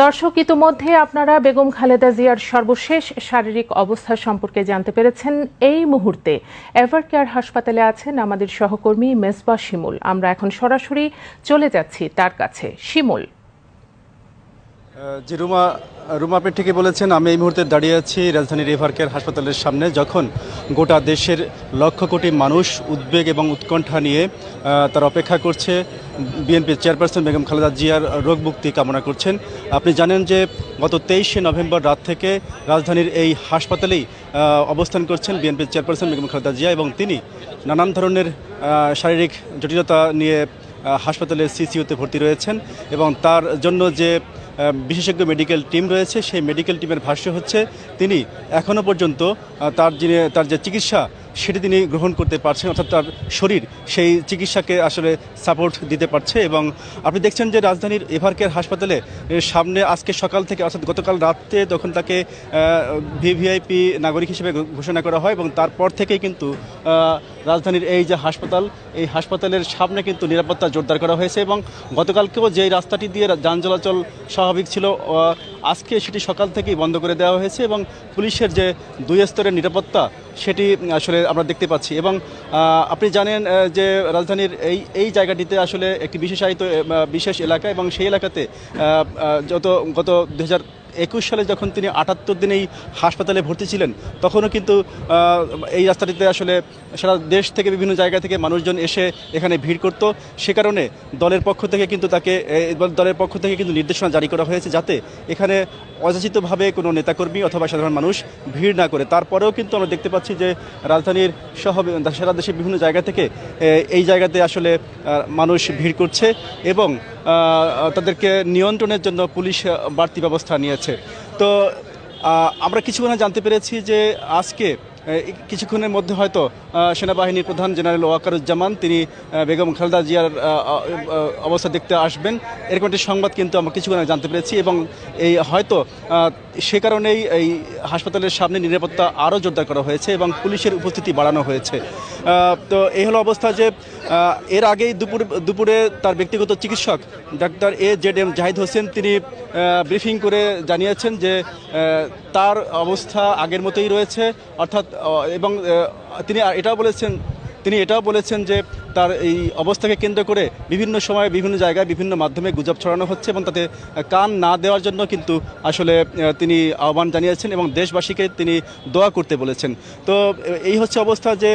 দর্শক, ইতিমধ্যে আপনারা বেগম খালেদা জিয়ার সর্বশেষ শারীরিক অবস্থা সম্পর্কে জানতে পেরেছেন এই মুহূর্তে। এভার কেয়ার হাসপাতালে আছেন আমাদের সহকর্মী মেসবা শিমুল। আমরা এখন সরাসরি চলে যাচ্ছি তার কাছে। শিমুল। যে রুমা রুমা আপনি ঠিকই বলেছেন আমি এই মুহূর্তে দাঁড়িয়ে আছি রাজধানী রিভার কেয়ার হাসপাতালের সামনে যখন গোটা দেশের লক্ষ কোটি মানুষ উদ্বেগ এবং উৎকণ্ঠা নিয়ে তার অপেক্ষা করছে বিএনপির চেয়ারপারসন বেগম খালেদা জিয়ার রোগ মুক্তি কামনা করছেন। আপনি জানেন যে গত তেইশে নভেম্বর রাত থেকে রাজধানীর এই হাসপাতালেই অবস্থান করছেন বিএনপির চেয়ারপারসন বেগম খালেদা জিয়া এবং তিনি নানান ধরনের শারীরিক জটিলতা নিয়ে আহ, হাসপাতালের সিসিউতে ভর্তি রয়েছেন এবং তার জন্য যে বিশেষজ্ঞ মেডিকেল টিম রয়েছে। সেই মেডিকেল টিমের ভাষ্য হচ্ছে, তিনি এখনও পর্যন্ত তার যিনি, তার যে চিকিৎসা সেটি তিনি গ্রহণ করতে পারছেন, অর্থাৎ তার শরীর সেই চিকিৎসাকে আসলে সাপোর্ট দিতে পারছে এবং আপনি দেখছেন যে রাজধানীর এভারকেয়ার হাসপাতালে সামনে আজকে সকাল থেকে, অর্থাৎ গতকাল রাত্রে তখন তাকে ভিভিআইপি নাগরিক হিসেবে ঘোষণা করা হয় এবং তারপর থেকেই কিন্তু রাজধানীর এই যে হাসপাতাল, এই হাসপাতালের সামনে কিন্তু নিরাপত্তা জোরদার করা হয়েছে এবং গতকালকেও যেই রাস্তাটি দিয়ে যান চলাচল স্বাভাবিক ছিল আজকে সেটি সকাল থেকেই বন্ধ করে দেওয়া হয়েছে এবং পুলিশের যে দুই স্তরের নিরাপত্তা, সেটি আসলে আমরা দেখতে পাচ্ছি এবং আপনি জানেন যে রাজধানীর এই এই জায়গাটিতে আসলে একটি বিশেষায়িত বিশেষ এলাকা এবং সেই এলাকাতে যত, গত দু হাজার একুশ সালে যখন তিনি আটাত্তর দিন এই হাসপাতালে ভর্তি ছিলেন, তখনও কিন্তু এই রাস্তাটিতে আসলে সারা দেশ থেকে বিভিন্ন জায়গা থেকে মানুষজন এসে এখানে ভিড় করত। সে কারণে দলের পক্ষ থেকে কিন্তু তাকে দলের পক্ষ থেকে কিন্তু নির্দেশনা জারি করা হয়েছে যাতে এখানে অযাচিতভাবে কোনো নেতাকর্মী অথবা সাধারণ মানুষ ভিড় না করে। তারপরেও কিন্তু আমরা দেখতে পাচ্ছি যে রাজধানীর সহ, সারা দেশের বিভিন্ন জায়গা থেকে এই জায়গাতে আসলে মানুষ ভিড় করছে এবং তাদেরকে নিয়ন্ত্রণের জন্য পুলিশ বাড়তি ব্যবস্থা নিয়েছে। তো আমরা কিছুক্ষণ জানতে পেরেছি যে আজকে কিছুক্ষণের মধ্যে হয়তো সেনাবাহিনীর প্রধান জেনারেল ওয়াকারুজ্জামান, তিনি বেগম খালেদা জিয়ার অবস্থা দেখতে আসবেন। এরকম একটি সংবাদ কিন্তু আমরা কিছুক্ষণ জানতে পেরেছি এবং এই হয়তো সে কারণেই এই হাসপাতালের সামনে নিরাপত্তা আরও জোরদার করা হয়েছে এবং পুলিশের উপস্থিতি বাড়ানো হয়েছে। তো এই হলো অবস্থা যে এর আগেই দুপুর, দুপুরে তার ব্যক্তিগত চিকিৎসক doctor A Z M Zahid Hossain, তিনি ব্রিফিং করে জানিয়েছেন যে তার অবস্থা আগের মতোই রয়েছে। অর্থাৎ এবং তিনি এটাও বলেছেন, তিনি এটাও বলেছেন যে তার এই অবস্থাকে কেন্দ্র করে বিভিন্ন সময়ে বিভিন্ন জায়গায় বিভিন্ন মাধ্যমে গুজব ছড়ানো হচ্ছে এবং তাতে কান না দেওয়ার জন্য কিন্তু আসলে তিনি আহ্বান জানিয়েছেন এবং দেশবাসীকে তিনি দোয়া করতে বলেছেন। তো এই হচ্ছে অবস্থা যে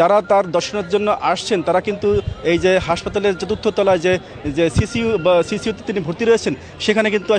যারা তার দর্শনের জন্য আসছেন, তারা কিন্তু এই যে হাসপাতালের চতুর্থ তলায় যে যে সিসিউ বা সিসিউতে তিনি ভর্তি রয়েছেন, সেখানে কিন্তু